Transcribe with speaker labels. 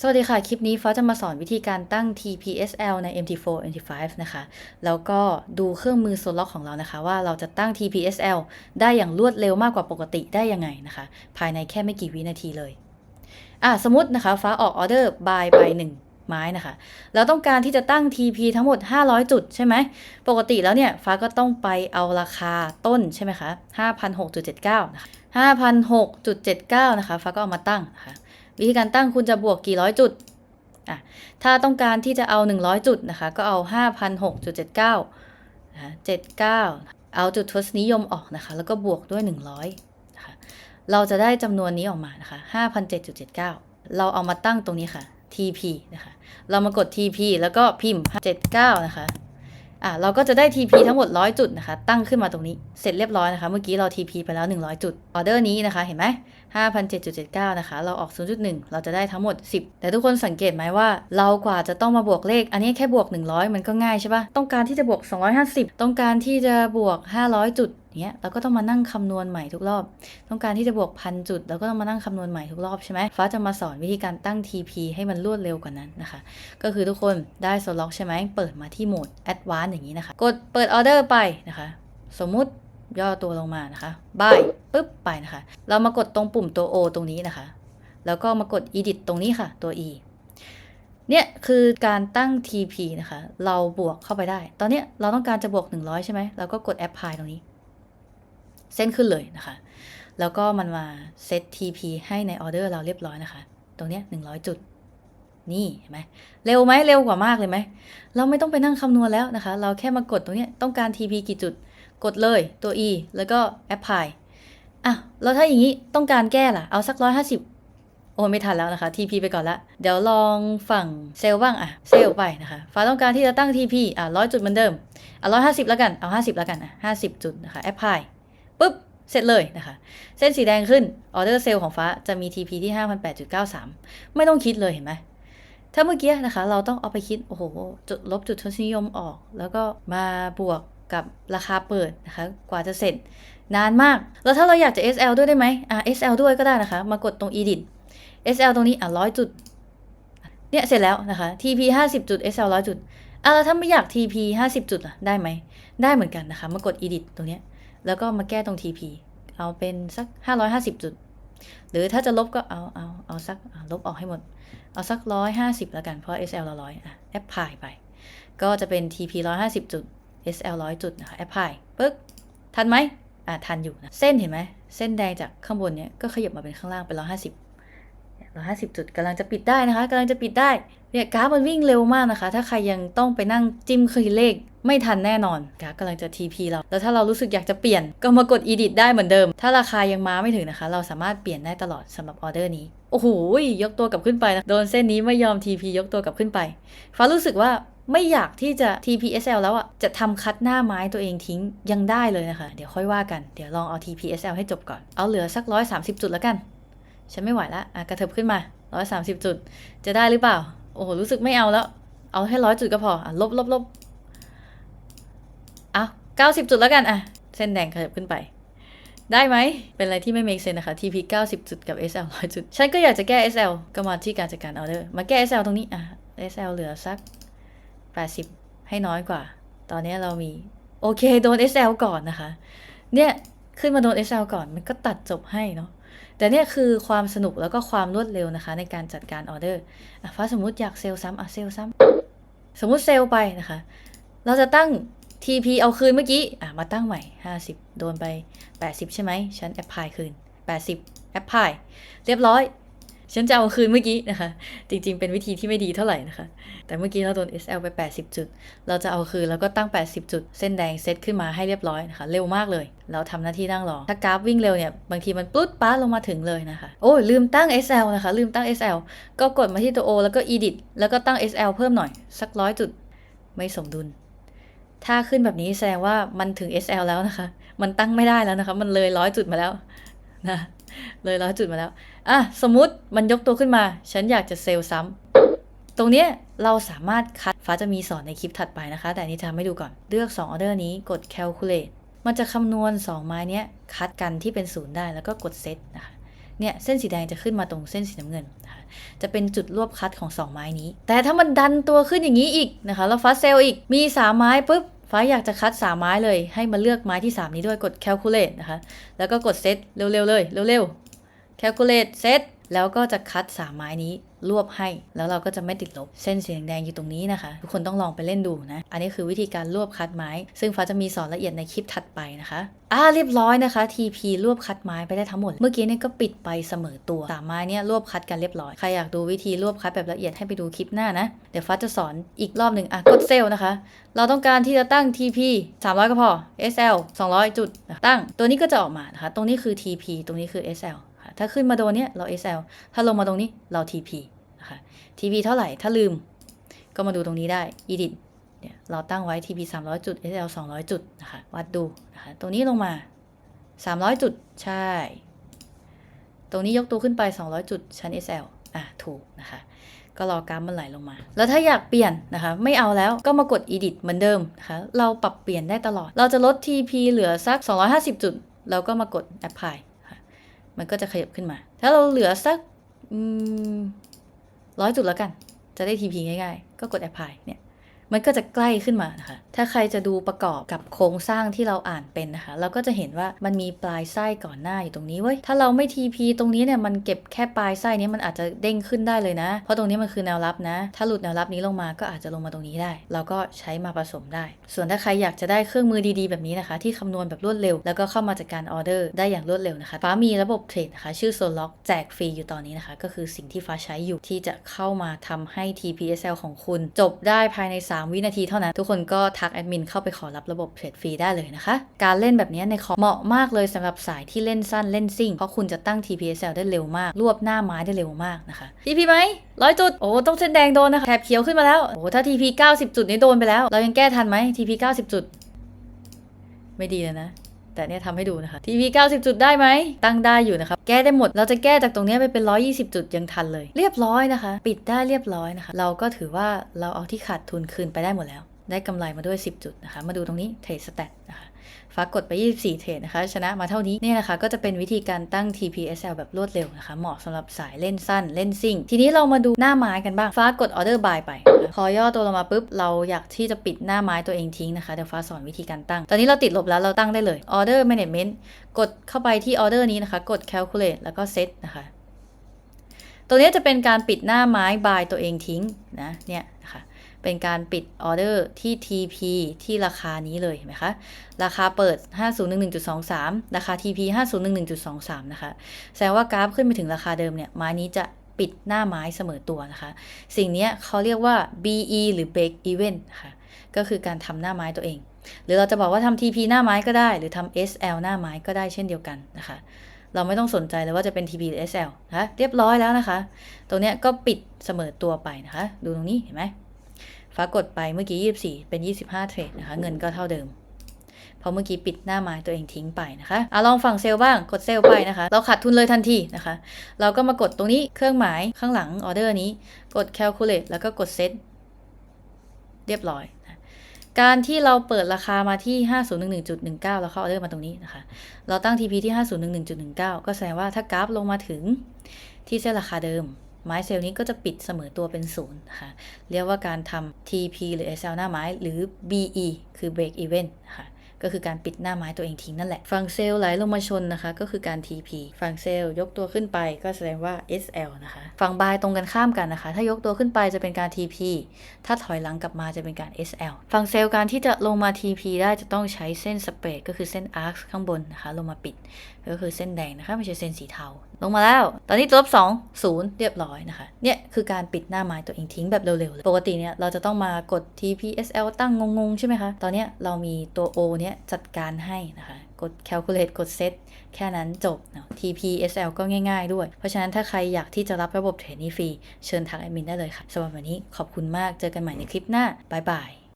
Speaker 1: สวัสดีค่ะ คลิปนี้ฟ้าจะมาสอนวิธีการตั้ง TPSL ใน MT4 MT5 นะคะ แล้วก็ดูเครื่องมือโซล็อกของเรานะคะ ว่าเราจะตั้ง TPSL ได้อย่างรวดเร็วมากกว่าปกติได้ยังไงนะคะ ภายในแค่ไม่กี่วินาทีเลย อะสมมตินะคะ ฟ้าออกออเดอร์ by ไป1ไม้นะคะแล้วต้องการที่จะตั้ง TP ทั้งหมด 500 จุดใช่ไหม ปกติแล้วเนี่ย ฟ้าก็ต้องไปเอาราคาต้นใช่ไหมคะ5,679นะคะ5,006.79 นะคะ ฟ้าก็เอามาตั้งนะคะ วิธีการตั้งคุณจะบวกกี่ร้อยจุดอะถ้าต้องการที่จะเอา 100 จุดนะคะ ก็เอา 5,006.79นะคะ79 เอาจุดทศนิยมออกนะคะ แล้วก็บวกด้วย 100นะคะเราจะได้จำนวนนี้ออกมานะคะ5,007.79 เราเอามาตั้งตรงนี้ค่ะ TP นะคะ เรามากด TP แล้วก็พิมพ์ 79 นะคะ อะเราก็จะได้ TP ทั้งหมด 100 จุดนะคะ ตั้งขึ้นมาตรงนี้ เสร็จเรียบร้อยนะคะ เมื่อกี้เรา TP ไปแล้ว 100 จุด ออเดอร์นี้นะคะ เห็นไหม5,007.79 นะคะ เราออก 0.1 เราจะได้ทั้งหมด 10 แต่ทุกคนสังเกตไหมว่า เรากว่าจะต้องมาบวกเลข อันนี้แค่บวก 100 มันก็ง่ายใช่ปะต้องการที่จะบวก 250 ต้องการที่จะบวก 500 จุด เนี้ยเราก็ต้องมานั่งคำนวณใหม่ทุกรอบ ต้องการที่จะบวกพันจุดเราก็ต้องมานั่งคำนวณใหม่ทุกรอบใช่ไหมฟ้าจะมาสอนวิธีการตั้ง TP ให้มันรวดเร็วกว่านั้นนะคะ ก็คือทุกคนได้โซล็อกใช่ไหมเปิดมาที่โหมด Advanced อย่างนี้นะคะ กดเปิดออเดอร์ไปนะคะ สมมุติย่อตัวลงมานะคะ buy ปุ๊บไปนะคะ เรามากดตรงปุ่มตัว O ตรงนี้นะคะ แล้วก็มากด edit ตรงนี้ค่ะ ตัว E เนี่ยคือการตั้ง TP นะคะ เราบวกเข้าไปได้ ตอนเนี้ยเราต้องการจะบวก 100 ใช่ไหมเราก็กด apply ตรงนี้ เส้นขึ้นเลยนะคะ แล้วก็มันมาเซต TP ให้ในออเดอร์เราเรียบร้อยนะคะ ตรงเนี้ย100 จุด นี่เห็นไหมเร็วไหมเร็วกว่ามากเลยไหม เราไม่ต้องไปนั่งคำนวณแล้วนะคะ เราแค่มากดตรงเนี้ยต้องการ TP กี่จุด กดเลยตัว E แล้วก็ apply อะแล้วถ้าอย่างนี้ต้องการแก้ล่ะ เอาสักร้อยห้าสิบโอ้ไม่ทันแล้วนะคะ TP ไปก่อนละ เดี๋ยวลองฝั่งเซลล์บ้างอะเซลล์ไปนะคะฟ้าต้องการที่จะตั้ง TP อะร้อยจุดเหมือนเดิม อะร้อยห้าสิบแล้วกัน เอาห้าสิบแล้วกันอะห้าสิบจุดนะคะ apply เสร็จเลยนะคะ เส้นสีแดงขึ้นออเดอร์เซลล์ของฟ้าจะมี TP ที่ 5,893 ไม่ต้องคิดเลยเห็นไหมถ้าเมื่อกี้นะคะ เราต้องเอาไปคิด โอ้โหจุดลบจุดทศนิยมออก แล้วก็มาบวกกับราคาเปิดนะคะ กว่าจะเสร็จ นานมาก แล้วถ้าเราอยากจะ SL ด้วยได้ไหมอะ SL ด้วยก็ได้นะคะ มากดตรง edit SL ตรงนี้อะร้อยจุด เนี่ยเสร็จแล้วนะคะ TP 50 จุด SL ร้อยจุดอะแล้วถ้าไม่อยาก TP 50 จุดอะได้ไหม ได้เหมือนกันนะคะ มากด edit ตรงเนี้ย แล้วก็มาแก้ตรง TP เอาเป็นสัก 550 จุด หรือถ้าจะลบก็เอาเอาเอาสักลบออกให้หมด เอาสัก 150แล้วกัน เพราะ SL เรา100แอะ apply ไป ก็จะเป็น TP 150 จุด SL 100 จุดนะคะแอปพลายปึ๊กทันไหมอะทันอยู่นะเส้นเห็นไหมเส้นแดงจากข้างบนเนี้ยก็ขยับมาเป็นข้างล่างเป็น150 150 จุดกำลังจะปิดได้นะคะกำลังจะปิดได้เนี่ยกราฟมันวิ่งเร็วมากนะคะ ถ้าใครยังต้องไปนั่งจิ้มเคยเลขไม่ทันแน่นอนกราฟกำลังจะ TP เรา แล้วถ้าเรารู้สึกอยากจะเปลี่ยนก็มากด edit ได้เหมือนเดิม ถ้าราคายังมาไม่ถึงนะคะ เราสามารถเปลี่ยนได้ตลอดสำหรับออเดอร์นี้ โอ้โหยกตัวกลับขึ้นไปนะโดนเส้นนี้ไม่ยอม TP ยกตัวกลับขึ้นไปฟ้ารู้สึกว่าไม่อยากที่จะ TPSL แล้วอะ จะทำคัดหน้าไม้ตัวเองทิ้งยังได้เลยนะคะ เดี๋ยวค่อยว่ากัน เดี๋ยวลองเอา TPSL ให้จบก่อน เอาเหลือสัก 130 จุดแล้วกัน ฉันไม่ไหวละอะกระเถิบขึ้นมา130จุด จะได้หรือเปล่า โอ้โห รู้สึกไม่เอาแล้ว เอาแค่ร้อยจุดก็พอ อะ ลบลบลบเอา90จุดแล้วกัน อะ เส้นแดงขยับขึ้นไป ได้ไหม เป็นอะไรที่ไม่ make sense นะคะ TP 90 จุดกับ SL 100 จุด ฉันก็อยากจะแก้ SL ก็มาที่การจัดการออเดอร์ มาแก้ SL ตรงนี้ อะ SL เหลือสัก 80 ให้น้อยกว่า ตอนนี้เรามี โอเค โดน SL ก่อนนะคะ เนี่ย ขึ้นมาโดน SL ก่อนมันก็ตัดจบให้เนาะแต่เนี่ยคือความสนุกแล้วก็ความรวดเร็วนะคะ ในการจัดการออเดอร์อะฟ้าสมมติอยากเซลล์ซ้ำอะเซลล์ซ้ำสมมติเซลล์ไปนะคะ เราจะตั้ง TP เอาคืนเมื่อกี้อะมาตั้งใหม่ 50 โดนไป 80 ใช่ไหมฉัน apply คืน 80 apply เรียบร้อย ฉันจะเอาคืนเมื่อกี้นะคะ จริงๆ เป็นวิธีที่ไม่ดีเท่าไหร่นะคะ แต่เมื่อกี้เราโดน SL ไป 80 จุด เราจะเอาคืนแล้วก็ตั้ง 80 จุด เส้นแดงเซตขึ้นมาให้เรียบร้อยนะคะ เร็วมากเลย เราทำหน้าที่นั่งรอ ถ้ากราฟวิ่งเร็วเนี่ย บางทีมันปุ๊ดป้าลงมาถึงเลยนะคะ โอ้ยลืมตั้ง SL นะคะ ลืมตั้ง SL ก็กดมาที่ตัว O แล้วก็ edit แล้วก็ตั้ง SL เพิ่มหน่อยสักร้อยจุด ไม่สมดุล ถ้าขึ้นแบบนี้แสดงว่ามันถึง SL แล้วนะคะ มันตั้งไม่ได้แล้วนะคะ มันเลยร้อยจุดมาแล้วนะ เลยร้อยจุดมาแล้ว อะ สมมุติมันยกตัวขึ้นมา ฉันอยากจะเซลล์ซ้ำตรงเนี้ยเราสามารถคัด ฟ้าจะมีสอนในคลิปถัดไปนะคะ แต่อันนี้จะทำให้ดูก่อน เลือก 2 ออเดอร์นี้ กด calculate มันจะคำนวณ 2 ไม้เนี้ย คัดกันที่เป็นศูนย์ได้ แล้วก็กด set นะคะ เนี่ย เส้นสีแดงจะขึ้นมาตรงเส้นสีน้ำเงินนะคะจะเป็นจุดรวบคัดของ 2 ไม้นี้ แต่ถ้ามันดันตัวขึ้นอย่างนี้อีกนะคะ แล้วฟ้าเซลอีก มี 3 ไม้ปุ๊บ ฟ้าอยากจะคัด 3 ไม้เลย ให้มาเลือกไม้ที่ 3 นี้ด้วยกด calculate นะคะ แล้วก็กด set เร็วๆเลย เร็วๆ calculate set แล้วก็จะคัด3ไม้นี้รวบให้ แล้วเราก็จะไม่ติดลบ เส้นสีแดงอยู่ตรงนี้นะคะ ทุกคนต้องลองไปเล่นดูนะ อันนี้คือวิธีการรวบคัดไม้ ซึ่งฟ้าจะมีสอนละเอียดในคลิปถัดไปนะคะอ่าเรียบร้อยนะคะ TP รวบคัดไม้ไปได้ทั้งหมด เมื่อกี้เนี่ยก็ปิดไปเสมอตัวสามไม้เนี่ยรวบคัดกันเรียบร้อย ใครอยากดูวิธีรวบคัดแบบละเอียดให้ไปดูคลิปหน้านะ เดี๋ยวฟ้าจะสอนอีกรอบหนึ่งอะกดเซลล์นะคะ เราต้องการที่จะตั้ง TP 300 ก็พอ SL 200 จุดตั้ง ตัวนี้ก็จะออกมานะคะ ตรงนี้คือ TP ตรงนี้คือ SL ถ้าขึ้นมาโดนเนี้ยเรา SL ถ้าลงมาตรงนี้เรา TP นะคะ TP เท่าไหร่ ถ้าลืมก็มาดูตรงนี้ได้ edit เนี่ยเราตั้งไว้ TP 300 จุด SL 200 จุดนะคะ วัดดูนะคะ ตรงนี้ลงมา 300 จุด ใช่ ตรงนี้ยกตัวขึ้นไป 200 จุด ชั้น SL อะ ถูกนะคะ ก็รอกราฟมันไหลลงมา แล้วถ้าอยากเปลี่ยนนะคะ ไม่เอาแล้วก็มากด edit เหมือนเดิมนะคะ เราปรับเปลี่ยนได้ตลอด เราจะลด TP เหลือสัก 250 จุดเราก็มากด apply มันก็จะขยับขึ้นมา ถ้าเราเหลือสักร้อยจุดแล้วกัน จะได้ TP ง่ายๆ ก็กด apply เนี่ย มันก็จะใกล้ขึ้นมานะคะ ถ้าใครจะดูประกอบกับโครงสร้างที่เราอ่านเป็นนะคะ เราก็จะเห็นว่ามันมีปลายไส้ก่อนหน้าอยู่ตรงนี้เว้ย ถ้าเราไม่ TP ตรงนี้เนี่ยมันเก็บแค่ปลายไส้นี้มันอาจจะเด้งขึ้นได้เลยนะ เพราะตรงนี้มันคือแนวรับนะ ถ้าหลุดแนวรับนี้ลงมาก็อาจจะลงมาตรงนี้ได้ เราก็ใช้มาผสมได้ ส่วนถ้าใครอยากจะได้เครื่องมือดีๆแบบนี้นะคะ ที่คำนวณแบบรวดเร็ว แล้วก็เข้ามาจัดการออเดอร์ได้อย่างรวดเร็วนะคะ ฟ้ามีระบบเทรดนะคะชื่อ Sollock แจกฟรีอยู่ตอนนี้นะคะ ก็คือสิ่งที่ฟ้าใช้อยู่ที่จะเข้ามาทำให้ TPSL ของคุณ จบได้ภายใน3วินาทีเท่านั้น ทุกคนก็ทักแอดมินเข้าไปขอรับระบบเทรดฟรีได้เลยนะคะ การเล่นแบบนี้ในคอมเหมาะมากเลยสำหรับสายที่เล่นสั้นเล่นซิ่ง เพราะคุณจะตั้ง TPSL ได้เร็วมาก รวบหน้าไม้ได้เร็วมากนะคะ TP ไหมร้อยจุด โอ้ต้องเส้นแดงโดนนะคะแถบเขียวขึ้นมาแล้ว โอ้ถ้า TP 90 จุดนี้โดนไปแล้ว เรายังแก้ทันไหม TP 90 จุด ไม่ดีเลยนะ แต่เนี่ยทำให้ดูนะคะ TP 90 จุดได้ไหม ตั้งได้อยู่นะครับแก้ได้หมด เราจะแก้จากตรงนี้ไปเป็น 120 จุดยังทันเลย เรียบร้อยนะคะ ปิดได้เรียบร้อยนะคะ เราก็ถือว่าเราเอาที่ขาดทุนคืนไปได้หมดแล้ว ได้กำไรมาด้วย 10 จุดนะคะ มาดูตรงนี้เทรดสแตทนะคะฟ้ากดไป 24 เทรดนะคะ ชนะมาเท่านี้เนี่ยนะคะ ก็จะเป็นวิธีการตั้ง TPSL แบบรวดเร็วนะคะ เหมาะสำหรับสายเล่นสั้นเล่นซิ่ง ทีนี้เรามาดูหน้าไม้กันบ้างฟ้ากด Order Buy ไป พอย่อตัวลงมาปุ๊บเราอยากที่จะปิดหน้าไม้ตัวเองทิ้งนะคะเดี๋ยวฟ้าสอนวิธีการตั้ง ตอนนี้เราติดลบแล้วเราตั้งได้เลย Order Management กดเข้าไปที่ Order นี้นะคะ กด Calculate แล้วก็ Set นะคะ ตัวนี้จะเป็นการปิดหน้าไม้ by ตัวเองทิ้งนะเนี่ยนะคะเป็นการปิดออเดอร์ที่ TP ที่ราคานี้เลยเห็นไหมคะ ราคาเปิด 5011.23 ราคา TP 5011.23 นะคะ แสดงว่ากราฟขึ้นไปถึงราคาเดิมเนี่ยไม้นี้จะ ปิดหน้าไม้เสมอตัวนะคะ สิ่งนี้เขาเรียกว่า BE หรือ break even นะคะก็คือการทำหน้าไม้ตัวเอง หรือเราจะบอกว่าทำ TP หน้าไม้ก็ได้ หรือทำ SL หน้าไม้ก็ได้เช่นเดียวกันนะคะ เราไม่ต้องสนใจเลยว่าจะเป็น TP หรือ SL นะะเรียบร้อยแล้วนะคะ ตรงนี้ก็ปิดเสมอตัวไปนะคะ ดูตรงนี้เห็นไหมฟ้ากดไปเมื่อกี้ 24 เป็น 25 เทรดนะคะ เงินก็เท่าเดิม ราะเมื่อกี้ปิดหน้าไม้ตัวเองทิ้งไปนะคะอะลองฝั่งเซลล์บ้างกดเซลล์ไปนะคะ เราขาดทุนเลยทันทีนะคะ เราก็มากดตรงนี้เครื่องหมายข้างหลังออเดอร์นี้ กด calculate แล้วก็กด set เรียบร้อยนะการที่เราเปิดราคามาที่ 5011.19 แล้วเข้าออเดอร์มาตรงนี้นะคะ เราตั้ง TP ที่ 5011.19 ก็แสดงว่าถ้ากราฟลงมาถึงที่เส้นราคาเดิม ไม้เซลล์นี้ก็จะปิดเสมอตัวเป็นศูนย์นะคะ เรียกว่าการทำ TP หรือ SL หน้าไม้หรือ BE คือ break even นะคะ ก็คือการปิดหน้าไม้ตัวเองทิ้งนั่นแหละ ฝั่งเซลล์ไหลลงมาชนนะคะ ก็คือการ TP ฝั่งเซลล์ยกตัวขึ้นไปก็แสดงว่า SL นะคะ ฝั่งบายตรงกันข้ามกันนะคะ ถ้ายกตัวขึ้นไปจะเป็นการ TP ถ้าถอยหลังกลับมาจะเป็นการ SL ฝั่งเซลล์การที่จะลงมา TP ได้จะต้องใช้เส้นสเปรดก็คือเส้น arc ข้างบนนะคะ ลงมาปิด ก็คือเส้นแดงนะคะไม่ใช่เส้นสีเทาลงมาแล้ว ตอนนี้ตัวลบสองศูนย์เรียบร้อยนะคะ เนี่ยคือการปิดหน้าไม้ตัวเองทิ้งแบบเร็วๆเลยปกติเนี่ยเราจะต้องมากด TPSL ตั้งงงๆ ใช่ไหมคะ ตอนเนี้ยเรามีตัว O เนี่ยจัดการให้นะคะ กด calculate กด set แค่นั้นจบ TPSL ก็ง่ายๆด้วย เพราะฉะนั้นถ้าใครอยากที่จะรับระบบเทรดนี้ฟรี เชิญทักแอดมินได้เลยค่ะสำหรับวันนี้ขอบคุณมาก เจอกันใหม่ในคลิปหน้า บ๊ายบาย